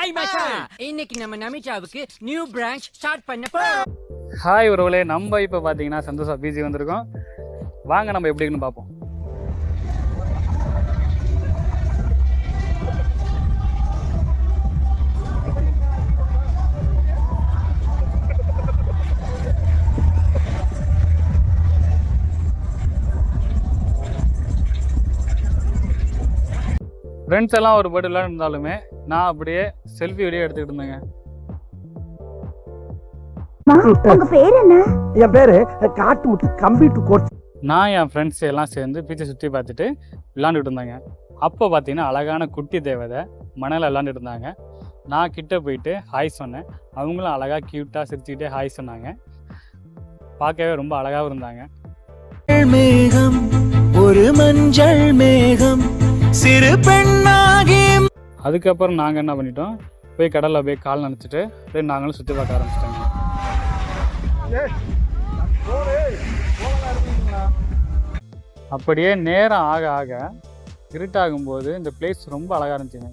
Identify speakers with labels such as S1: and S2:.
S1: Hi மச்சான் இன்னைக்கு நம்ம நமிதாவுக்கு நியூ பிரான்ச் ஸ்டார்ட் பண்ண போறோம்.
S2: ஹாய் உறவுகளே. நம்ம இப்போ பார்த்தீங்கன்னா சந்தோஷா பிஜி வந்திருக்கோம். வாங்க நம்ம எப்படி இருக்குன்னு பார்ப்போம். ஃப்ரெண்ட்ஸ் எல்லாம் ஒரு பர்டு இருந்தாலுமே நான் அப்படியே செல்ஃபி வீடியோ எடுத்துக்கிட்டு இருந்தேங்க.
S3: உங்க பேர் என்ன?
S4: என் பேரு காட்டுமுத்து கம்ப்யூட்டர் கோர்ஸ்
S2: நான் என் ஃப்ரெண்ட்ஸ் எல்லாம் சேர்ந்து பீச்சை சுற்றி பார்த்துட்டு விளாண்டுட்டு இருந்தாங்க. அப்போ பார்த்தீங்கன்னா அழகான குட்டி தேவதை மணலில் விளாண்டுட்டு இருந்தாங்க. நான் கிட்ட போயிட்டு ஹாய் சொன்னேன். அவங்களும் அழகாக க்யூட்டாக சிரிச்சுக்கிட்டே ஹாய் சொன்னாங்க. பார்க்கவே ரொம்ப அழகாகவும் இருந்தாங்க.
S5: மேகம் சிறு பெண்ணாகி
S2: அதுக்கப்புறம் நாங்கள் என்ன பண்ணிட்டோம்? போய் கடலில் போய் கால் நினச்சிட்டு போய் நாங்களும் சுற்றி பார்க்க ஆரம்பிச்சிட்டாங்க அப்படியே நேரம் ஆக ஆக இருட்டாகும்போது இந்த பிளேஸ் ரொம்ப அழகாக இருந்துச்சுங்க.